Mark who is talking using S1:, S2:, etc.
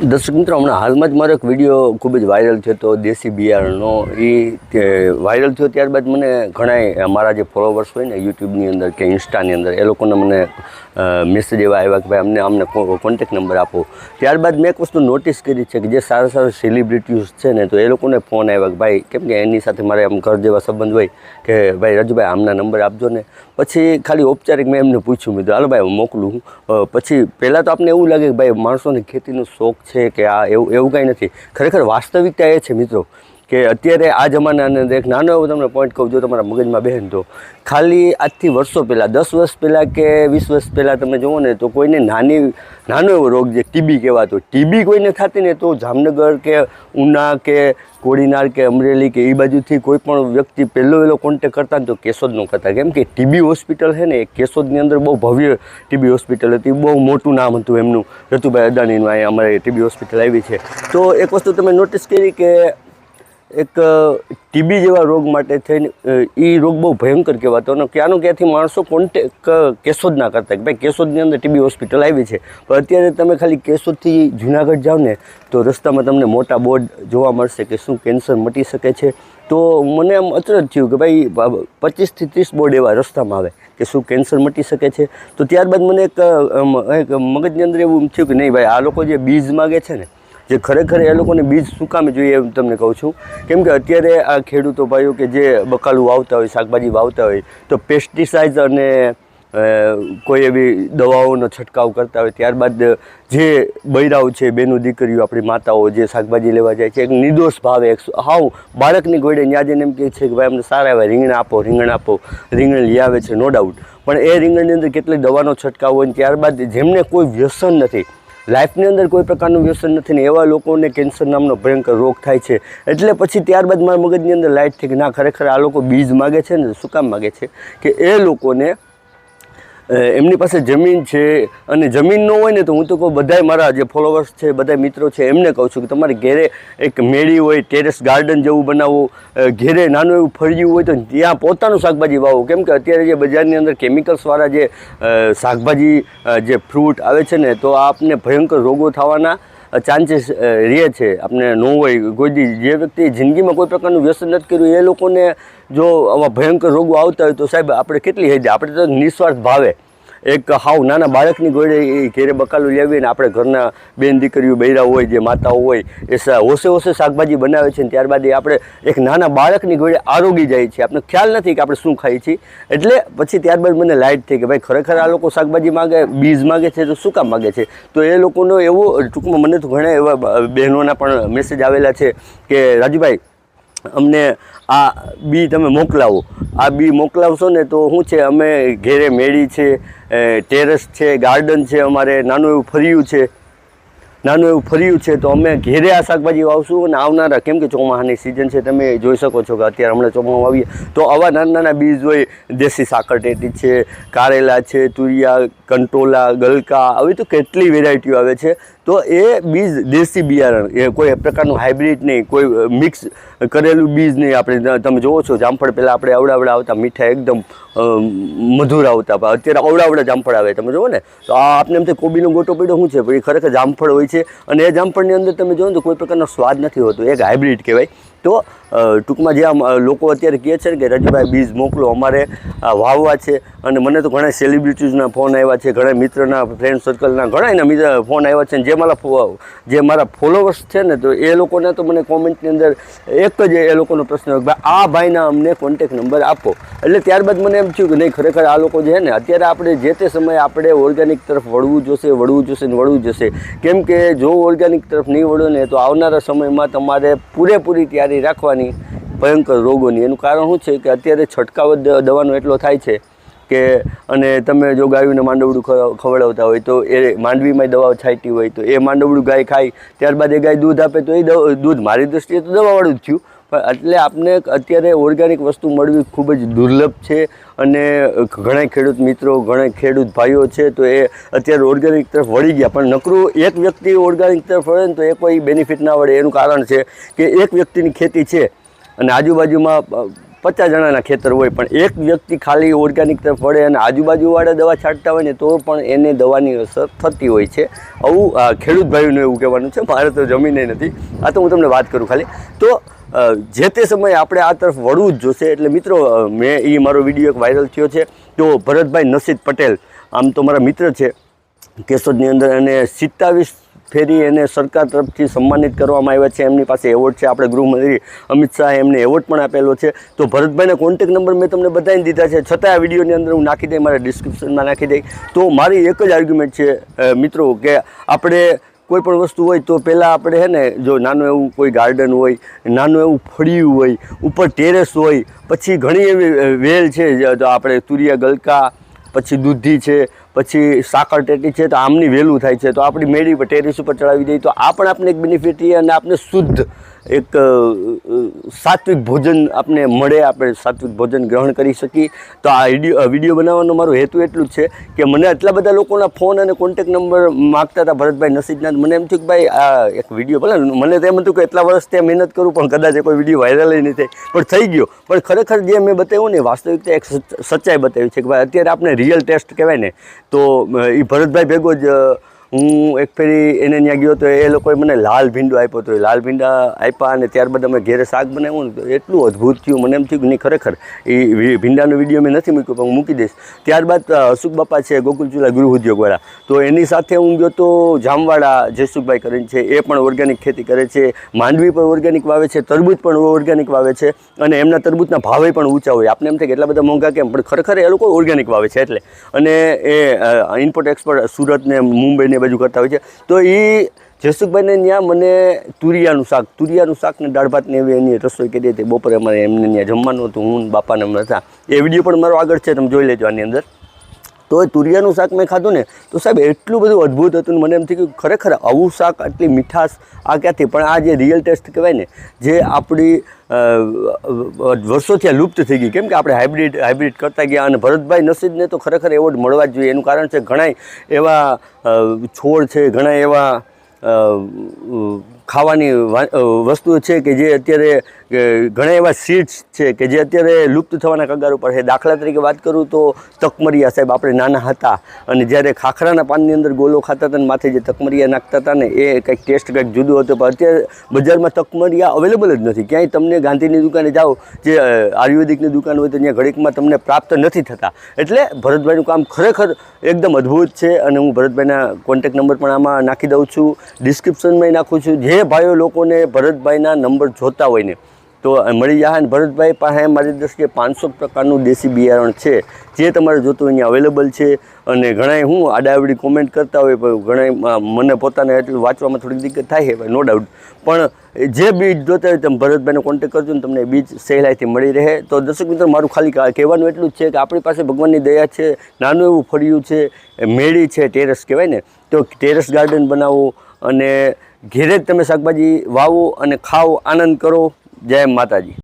S1: દર્શક મિત્રો, હમણાં હાલમાં જ મારો એક વીડિયો ખૂબ જ વાયરલ થયો હતો, દેશી બિયારણનો. એ વાયરલ થયો ત્યારબાદ મને ઘણા મારા જે ફોલોવર્સ હોય ને, યુટ્યુબની અંદર કે ઇન્સ્ટાની અંદર, એ લોકોને મને મેસેજ એવા આવ્યા કે ભાઈ, અમને અમને કોન્ટેક નંબર આપો. ત્યારબાદ મેં એક વસ્તુ નોટિસ કરી છે કે જે સારા સારા સેલિબ્રિટીઝ છે ને, તો એ લોકોને ફોન આવ્યા કે ભાઈ, કેમ કે એની સાથે મારે આમ ઘર જેવા સંબંધ હોય કે ભાઈ, રજુભાઈ, આમના નંબર આપજો ને. પછી ખાલી ઔપચારિક મેં એમને પૂછ્યું, મેં તો હાલો ભાઈ, હું મોકલું પછી પહેલાં તો આપણને એવું લાગે કે ભાઈ, માણસોને ખેતીનો શોખ છે કે આ એવું એવું કાંઈ નથી. ખરેખર વાસ્તવિકતા એ છે મિત્રો. કે અત્યારે આ જમાનાને એક નાનો એવો તમને પોઈન્ટ કહું, જો તમારા મગજમાં બેન તો. ખાલી આજથી વર્ષો પહેલાં, દસ વર્ષ પહેલાં કે વીસ વર્ષ પહેલાં તમે જુઓ ને તો કોઈને નાની, નાનો એવો રોગ જે ટીબી કહેવાતો, ટીબી કોઈને થતી ને તો જામનગર કે ઉના કે કોડીનાર કે અમરેલી કે એ બાજુથી કોઈ પણ વ્યક્તિ પહેલો વહેલો કોન્ટેક કરતા તો કેશોદનો કરતા. કેમ કે ટીબી હોસ્પિટલ છે ને, એ કેશોદની અંદર બહુ ભવ્ય ટીબી હોસ્પિટલ હતી. બહુ મોટું નામ હતું એમનું. રતુભાઈ અદાણીનું અહીંયા અમારે ટીબી હોસ્પિટલ આવી છે. તો એક વસ્તુ તમે નોટિસ કરી કે એક ટીબી જેવા રોગ માટે થઈને એ રોગ બહુ ભયંકર કહેવાતો. અને ક્યાંનો ક્યાંથી માણસો કોન્ટેક કેશોદ ના કરતા કે ભાઈ કેશોદની અંદર ટીબી હોસ્પિટલ આવી છે. પણ અત્યારે તમે ખાલી કેશોદથી જુનાગઢ જાઓ ને, તો રસ્તામાં તમને મોટા બોર્ડ જોવા મળશે કે શું કેન્સર મટી શકે છે. તો મને આમ અચરજ થયું કે ભાઈ પચીસથી ત્રીસ બોર્ડ એવા રસ્તામાં આવે કે શું કેન્સર મટી શકે છે. તો ત્યારબાદ મને એક મગજની અંદર એવું થયું કે નહીં ભાઈ, આ લોકો જે બીજ માગે છે ને જે ખરેખર એ લોકોને બીજ શું કામ જોઈએ એમ તમને કહું છું. કેમ કે અત્યારે આ ખેડૂતો ભાઈઓ કે જે બકાલું વાવતા હોય, શાકભાજી વાવતા હોય, તો પેસ્ટિસાઇડ અને કોઈ એવી દવાઓનો છંટકાવ કરતા હોય, ત્યારબાદ જે બૈરાઓ છે, બેનું દીકરીઓ, આપણી માતાઓ જે શાકભાજી લેવા જાય છે, એક નિર્દોષ ભાવે, એક હાવ બાળકની ગોળે ત્યાં જઈને એમ કહે છે કે ભાઈ અમને સારા એવા રીંગણ આપો રીંગણ આપો, રીંગણ લઈ આવે છે નો ડાઉટ પણ એ રીંગણની અંદર કેટલી દવાનો છંટકાવ હોય ત્યારબાદ જેમને કોઈ વ્યસન નથી લાઈફની અંદર કોઈ પ્રકારનું વ્યસન નથી ને એવા લોકોને કેન્સર નામનો ભયંકર રોગ થાય છે. એટલે પછી ત્યારબાદ મારા મગજની અંદર લાઈટ થઈ કે ના, ખરેખર આ લોકો બીજ માગે છે ને, શું કામ માગે છે? કે એ લોકોને એમની પાસે જમીન છે અને જમીન ન હોય ને તો હું તો કહું બધાય મારા જે ફોલોવર્સ છે બધા મિત્રો છે, એમને કહું છું કે તમારે ઘેરે એક મેળી હોય ટેરેસ ગાર્ડન જેવું બનાવો ઘેરે નાનું એવું ફળિયું હોય તો ત્યાં પોતાનું શાકભાજી વાવો. કેમ કે અત્યારે જે બજારની અંદર કેમિકલ્સવાળા જે શાકભાજી જે ફ્રૂટ આવે છે ને તો આપને ભયંકર રોગો થવાના ચાન્સીસ રહે છે. આપણે ન હોય, કોઈ દી જે વ્યક્તિ જિંદગીમાં કોઈ પ્રકારનું વ્યસન નથી કર્યું, એ લોકોને જો આવા ભયંકર રોગો આવતા હોય તો સાહેબ, આપણે કેટલી હેજે આપણે તો નિસ્વાર્થ ભાવે. એક હાવ નાના બાળકની ગોળે એ ઘેરે બકાલું લેવીને આપણે ઘરના બેન દીકરીઓ બૈરા હોય, જે માતાઓ હોય, એ હોશે હોશે શાકભાજી બનાવે છે ને ત્યારબાદ એ આપણે એક નાના બાળકની ગોળે આરોગી જાય છે. આપણે ખ્યાલ નથી કે આપણે શું ખાઈએ છીએ. એટલે પછી ત્યારબાદ મને લાઇટ થઈ કે ભાઈ ખરેખર આ લોકો શાકભાજી માગે, બીજ માગે છે તો શું કામ માગે છે? તો એ લોકોનો એવો ટૂંકમાં મને તો ઘણા એવા બહેનોના પણ મેસેજ આવેલા છે કે, રાજુભાઈ, અમને આ બી તમે મોકલાવો. આ બી મોકલાવશો ને તો શું છે, અમે ઘેરે મેળી છે ટેરેસ છે ગાર્ડન છે, અમારે નાનું એવું ફર્યું છે. નાનું એવું ફર્યું છે, તો અમે ઘેરે આ શાકભાજી વાવશું અને આવનારા, કેમ કે ચોમાસાની સિઝન છે, તમે જોઈ શકો છો કે અત્યારે હમણાં ચોમાસું આવીએ. તો આવા નાના નાના બીજ હોય, દેશી સાકરટેટી છે, કારેલા છે, તુરિયા, કંટોલા, ગલકા, આવી તો કેટલી વેરાયટીઓ આવે છે. તો એ બીજ દેશી બિયારણ, એ કોઈ પ્રકારનું હાઇબ્રિડ નહીં, કોઈ મિક્સ કરેલું બીજ નહીં આપણે. તમે જોવો છો, જામફળ પહેલાં આપણે અવડાવડા આવતા, મીઠા એકદમ મધુર આવતા. અત્યારે અવડાવડા જામફળ આવે, તમે જુઓ ને. તો આ આપણે એમ તો કોબીનો ગોટો પડ્યો, શું છે? પણ એ ખરેખર જામફળ હોય છે. અને એ જામફળની અંદર તમે જોવો ને તો કોઈ પ્રકારનો સ્વાદ નથી હોતો. એક હાઇબ્રિડ કહેવાય. તો ટૂંકમાં જે આમ લોકો અત્યારે કહે છે ને કે, રજુભાઈ, બીજ મોકલો, અમારે આ વાવવા છે. અને મને તો ઘણા સેલિબ્રિટીઝના ફોન આવ્યા છે, ઘણા મિત્રના ફ્રેન્ડ સર્કલના ઘણા એના મિત્ર ફોન આવ્યા છે જે મારા જે મારા ફોલોવર્સ છે ને, તો એ લોકોને તો મને કોમેન્ટની અંદર એક જ એ લોકોનો પ્રશ્ન ભાઈ, આ ભાઈના અમને કોન્ટેક નંબર આપો. એટલે ત્યારબાદ મને એમ થયું કે, નહીં, ખરેખર આ લોકો છે ને, અત્યારે આપણે જે તે સમયે આપણે ઓર્ગેનિક તરફ વળવું જોશે વળવું જોશે ને વળવું જોશે. કેમ કે જો ઓર્ગેનિક તરફ નહીં વળો ને, તો આવનારા સમયમાં તમારે પૂરેપૂરી તૈયારી રાખવાની ભયંકર રોગોની. એનું કારણ શું છે કે અત્યારે છંટકાવ દવાનો એટલો થાય છે કે અને તમે જો ગાયોને માંડવડું ખવડાવતા હોય તો એ માંડવીમાં દવાઓ છાંટી હોય તો એ માંડવડું ગાય ખાય, ત્યારબાદ એ ગાય દૂધ આપે તો એ દૂધ મારી દૃષ્ટિએ તો દવાવાળું જ થયું. પણ એટલે આપને અત્યારે ઓર્ગેનિક વસ્તુ મળવી ખૂબ જ દુર્લભ છે અને ઘણા ખેડૂત મિત્રો, ઘણા ખેડૂત ભાઈઓ છે, તો એ અત્યારે ઓર્ગેનિક તરફ વળી ગયા. પણ નકરું એક વ્યક્તિ ઓર્ગેનિક તરફ વળે ને તો એ કોઈ બેનિફિટ ના વળે. એનું કારણ છે કે એક વ્યક્તિની ખેતી છે અને આજુબાજુમાં પચાસ જણાના ખેતર હોય, પણ એક વ્યક્તિ ખાલી ઓર્ગેનિક તરફ વળે અને આજુબાજુવાળા દવા છાંટતા હોય ને, તો પણ એને દવાની અસર થતી હોય છે. આવું ખેડૂત ભાઈઓનું એવું કહેવાનું છે. મારે તો જમીને નથી. આ તો હું તમને વાત કરું ખાલી. તો જે તે સમયે આપણે આ તરફ વળવું જ જોશે. એટલે મિત્રો મેં એ મારો વીડિયો એક વાયરલ થયો છે. તો ભરતભાઈ નસીદ પટેલ, આમ તો મારા મિત્ર છે, કેશોદની અંદર અને સિત્તાવીસ ફેરી એને સરકાર તરફથી સન્માનિત કરવામાં આવ્યા છે. એમની પાસે એવોર્ડ છે. આપણે ગૃહમંત્રી અમિત શાહે એમને એવોર્ડ પણ આપેલો છે. તો ભરતભાઈના કોન્ટેક નંબર મેં તમને બતાવી દીધા છે. છતાં આ વિડીયોની અંદર હું નાખી દઈ, મારા ડિસ્ક્રિપ્શનમાં નાખી દઈ. તો મારી એક જ આર્ગ્યુમેન્ટ છે મિત્રો, કે આપણે કોઈ પણ વસ્તુ હોય તો પહેલાં આપણે હે ને, જો નાનું એવું કોઈ ગાર્ડન હોય, નાનું એવું ફળિયું હોય, ઉપર ટેરેસ હોય, પછી ઘણી એવી વેલ છે આપણે તુરિયા ગલકા, પછી દૂધી છે, પછી સાકર ટેટી છે, તો આમની વહેલું થાય છે. તો આપણી મેળી પર ટેરેસ ઉપર ચડાવી દઈએ તો આ પણ આપણે એક બેનિફિટ છે અને આપણે શુદ્ધ એક સાત્વિક ભોજન આપણે મળે, આપણે સાત્વિક ભોજન ગ્રહણ કરી શકીએ. તો આ વીડિયો બનાવવાનો મારો હેતુ એટલું જ છે કે મને આટલા બધા લોકોના ફોન અને કોન્ટેક નંબર માગતા હતા ભરતભાઈ નસીબના મને એમ થયું કે ભાઈ, આ એક વીડિયો ભલે, મને તો એમ હતું કે એટલા વર્ષ ત્યાં મહેનત કરું, પણ કદાચ એ કોઈ વીડિયો વાયરલ નહીં થાય. પણ થઈ ગયો. પણ ખરેખર જે મેં બતાવ્યું ને વાસ્તવિકતા એક સચ્ચાઈ બતાવી છે કે ભાઈ, અત્યારે આપણે રિયલ ટેસ્ટ કહેવાય ને, તો એ ભરતભાઈ ભેગો જ હું એક ફેરી એને ત્યાં ગયો તો એ લોકોએ મને લાલ ભીંડો આપ્યો હતો એ લાલ ભીંડા આપ્યા અને ત્યારબાદ અમે ઘેરે શાક બનાવ્યું ને તો એટલું અદ્ભુત થયું. મને એમ થયું કે નહીં, ખરેખર એ ભીંડાનો વીડિયો મેં નથી મૂક્યો, પણ હું મૂકી દઈશ. ત્યારબાદ અશુક બાપા છે ગોકુલ ચૂલા ગૃહ ઉદ્યોગવાળા. તો એની સાથે હું ગયો તો જામવાડા જયસુખભાઈ કરીને છે, એ પણ ઓર્ગેનિક ખેતી કરે છે, માંડવી પણ ઓર્ગેનિક વાવે છે, તરબૂચ પણ ઓર્ગેનિક વાવે છે અને એમના તરબૂચના ભાવે પણ ઊંચા હોય. આપણે એમ થાય કે એટલા બધા મોંઘા કેમ? પણ ખરેખર એ લોકો ઓર્ગેનિક વાવે છે એટલે. અને એ ઇમ્પોર્ટ એક્સપોર્ટ સુરતને, મુંબઈને મુંબઈ ને બાજુ કરતા હોય છે. તો એ જસુખભાઈને ત્યાં મને તુરિયાનું શાક તુરિયાનું શાક ને દાળ ભાત ને એવી એની રસોઈ કરી હતી. બપોરે અમારે એમને ત્યાં જમવાનું હતું, હું બાપાને એમ હતા. એ વીડિયો પણ મારો આગળ છે, તમે જોઈ લેજો આની અંદર. તો એ તુરિયાનું શાક મેં ખાધું ને, તો સાહેબ એટલું બધું અદ્ભુત હતું મને એમ થયું કે ખરેખર આવું શાક આટલી મીઠાશ આ ક્યાંથી? પણ આ જે રિયલ ટેસ્ટ કહેવાય ને, જે આપણી વર્ષોથી આ લુપ્ત થઈ ગઈ. કેમ કે આપણે હાઇબ્રિડ હાઇબ્રિડ કરતા ગયા અને ભરતભાઈ નસીબને તો ખરેખર એવોર્ડ મળવા જ જોઈએ. એનું કારણ છે ઘણાય એવા છોડ છે ઘણા એવા ખાવાની વસ્તુઓ છે કે જે અત્યારે ઘણા એવા સીડ્સ છે કે જે અત્યારે લુપ્ત થવાના કગાર ઉપર છે. દાખલા તરીકે વાત કરું તો તકમરિયા સાહેબ આપણે નાના હતા અને જ્યારે ખાખરાના પાનની અંદર ગોલો ખાતા હતા ને માથે જે તકમરિયા નાખતા હતા ને એ કંઈક ટેસ્ટ કંઈક જુદો હતો. પણ અત્યારે બજારમાં તકમરિયા અવેલેબલ જ નથી. ક્યાંય તમને ગાંધીની દુકાને જાઓ, જે આયુર્વેદિકની દુકાન હોય તો ત્યાં ઘડીકમાં તમને પ્રાપ્ત નથી થતા. એટલે ભરતભાઈનું કામ ખરેખર એકદમ અદ્ભુત છે અને હું ભરતભાઈના કોન્ટેક નંબર પણ આમાં નાખી દઉં છું. ડિસ્ક્રિપ્શનમાં નાખું છું. જે ભાઈઓ લોકોને ભરતભાઈના નંબર જોતા હોય ને તો મળી જાય અને ભરતભાઈ પાસે મારી દ્રષ્ટિએ પાંચસો પ્રકારનું દેશી બિયારણ છે, જે તમારે જોતું અહીંયા અવેલેબલ છે. અને ઘણાય હું આડાવડી કોમેન્ટ કરતા હોય, પણ ઘણાય મને પોતાને એટલું વાંચવામાં થોડીક દિક્કત થાય છે નો ડાઉટ પણ જે બીજ જોતા હોય, તમે ભરતભાઈને કોન્ટેક કરજો ને તમને બીજ સહેલાઈથી મળી રહે. તો દર્શક મિત્રો, મારું ખાલી કહેવાનું એટલું જ છે કે આપણી પાસે ભગવાનની દયા છે, નાનું એવું ફળિયું છે મેળી છે ટેરેસ કહેવાય ને. તો ટેરેસ ગાર્ડન બનાવો અને ઘેરે જ તમે શાકભાજી વાવો અને ખાઓ, આનંદ કરો. જય માતાજી.